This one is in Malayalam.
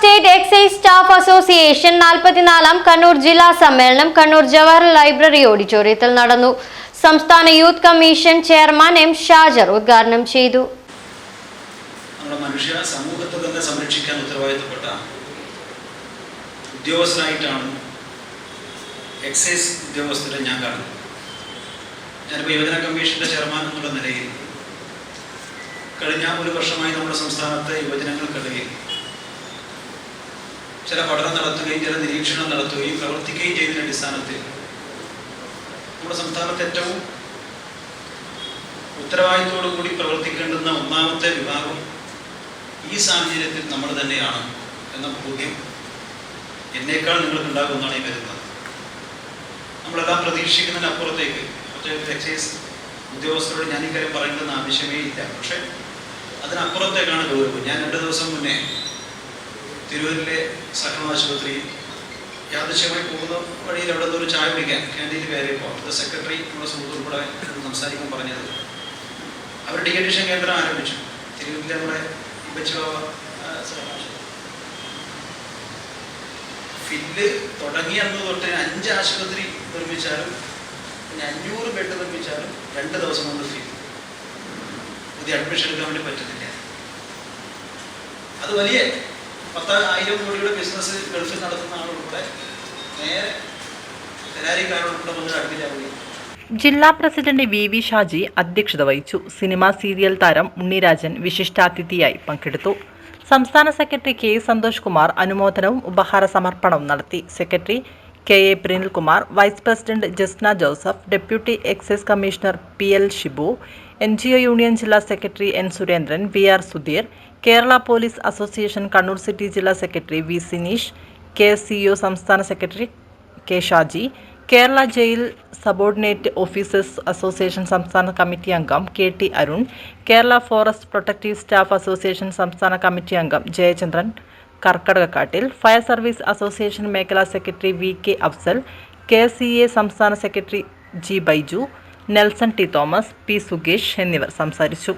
സ്റ്റേറ്റ് എക്സൈസ് സ്റ്റാഫ് അസോസിയേഷൻ നാൽപ്പത്തിനാലാം കണ്ണൂർ ജില്ലാ സമ്മേളനം കണ്ണൂർ ജവഹർ ലൈബ്രറി ഓഡിറ്റോറിയത്തിൽ നടന്നു. സംസ്ഥാന youth commission chairman M Shajar ഉദ്ഘാടനം ചെയ്തു. മനുഷ്യ സമൂഹത്തെ തന്നെ സംരക്ഷിക്കാൻ ഉത്തരവാദിത്തപ്പെട്ട ഉദ്യോഗസ്ഥനായിട്ടാണ് എക്സൈസ് ഉദ്യോഗസ്ഥരെ ഞാൻ കാണുന്നത്. ഞാനിപ്പോൾ യുവജന കമ്മീഷന്റെ ചെയർമാൻ എന്നുള്ള നിലയിൽ കഴിഞ്ഞ ഒരു വർഷമായി നമ്മുടെ സംസ്ഥാനത്തെ യുവജനങ്ങൾക്കിടയിൽ ചില പഠനം നടത്തുകയും ചില നിരീക്ഷണം നടത്തുകയും പ്രവർത്തിക്കുകയും ചെയ്യുന്ന അടിസ്ഥാനത്തിൽ നമ്മുടെ സംസ്ഥാനത്ത് ഏറ്റവും ഉത്തരവാദിത്തോടു കൂടി പ്രവർത്തിക്കേണ്ടുന്ന ഒന്നാമത്തെ വിഭാഗം ഈ സാഹചര്യത്തിൽ നമ്മൾ തന്നെയാണ് എന്ന ബോധ്യം എന്നേക്കാൾ നിങ്ങൾക്ക് ഉണ്ടാകുമെന്നാണ് ഈ കരുതുന്നത്. നമ്മളെല്ലാം പ്രതീക്ഷിക്കുന്നതിനപ്പുറത്തേക്ക് എക്സൈസ് ഉദ്യോഗസ്ഥരോട് ഞാൻ ഇക്കാര്യം കാര്യം പറയേണ്ടെന്ന് ആവശ്യമേ ഇല്ല. പക്ഷേ അതിനപ്പുറത്തേക്കാണ് ഗൗരവം. ഞാൻ രണ്ട് ദിവസം മുന്നേ തിരൂരിലെ സഹന ആശുപത്രി യാദൃശ്യമായി പോകുന്ന വഴിയിൽ അവിടെ ഒരു ചായ കുടിക്കാൻ ക്യാന്റീനിൽ കയറിയപ്പോൾ അവിടുത്തെ സെക്രട്ടറി നമ്മുടെ സുഹൃത്ത് ഉൾപ്പെടെ സംസാരിക്കാൻ പറഞ്ഞത്. അവർ ഡീഅഡിഷൻ കേന്ദ്രം ആരംഭിച്ചു. തിരുവനന്തപുരത്തെ നമ്മുടെ ഫില്ല് തുടങ്ങി അന്ന് തൊട്ട് അഞ്ച് ആശുപത്രി നിർമ്മിച്ചാലും പിന്നെ അഞ്ഞൂറ് ബെഡ് നിർമ്മിച്ചാലും രണ്ട് ദിവസം കൊണ്ട് ഫില്ല് പുതിയ അഡ്മിഷൻ എടുക്കാൻ വേണ്ടി പറ്റുന്നില്ല. അത് വലിയ പത്ത് ആയിരം കോടിയുടെ ബിസിനസ് ഗൾഫിൽ നടത്തുന്ന ആളുകളുടെ നേരെ കരാരിക്കാരോടുകൂടെ വന്ന് അഡ്മിറ്റ് ജില്ലാ പ്രസിഡന്റ് വി വി ഷാജി അധ്യക്ഷത വഹിച്ചു. സിനിമാ സീരിയൽ താരം ഉണ്ണിരാജൻ വിശിഷ്ടാതിഥിയായി പങ്കെടുത്തു. സംസ്ഥാന സെക്രട്ടറി കെ സന്തോഷ് കുമാർ അനുമോദനവും ഉപഹാര സമർപ്പണവും നടത്തി. Secretary K A Prinilkumar vice president Jasna Joseph deputy excise commissioner P L Shibu N G O union ജില്ലാ secretary N Surendran V R Sudheer Kerala police association Kannur city ജില്ലാ secretary V Sineesh K C O സംസ്ഥാന secretary K Shaji Kerala jail subordinate officers association സംസ്ഥാന കമ്മിറ്റി അംഗം K T Arun Kerala forest protective staff association സംസ്ഥാന കമ്മിറ്റി അംഗം ജയചന്ദ്രൻ കർക്കടകക്കാട്ടിൽ ഫയർ സർവീസ് അസോസിയേഷൻ മേഖലാ secretary V K Afsal K C A സംസ്ഥാന secretary G Baiju Nelson T Thomas P സുഗേഷ് എന്നിവർ സംസാരിച്ചു.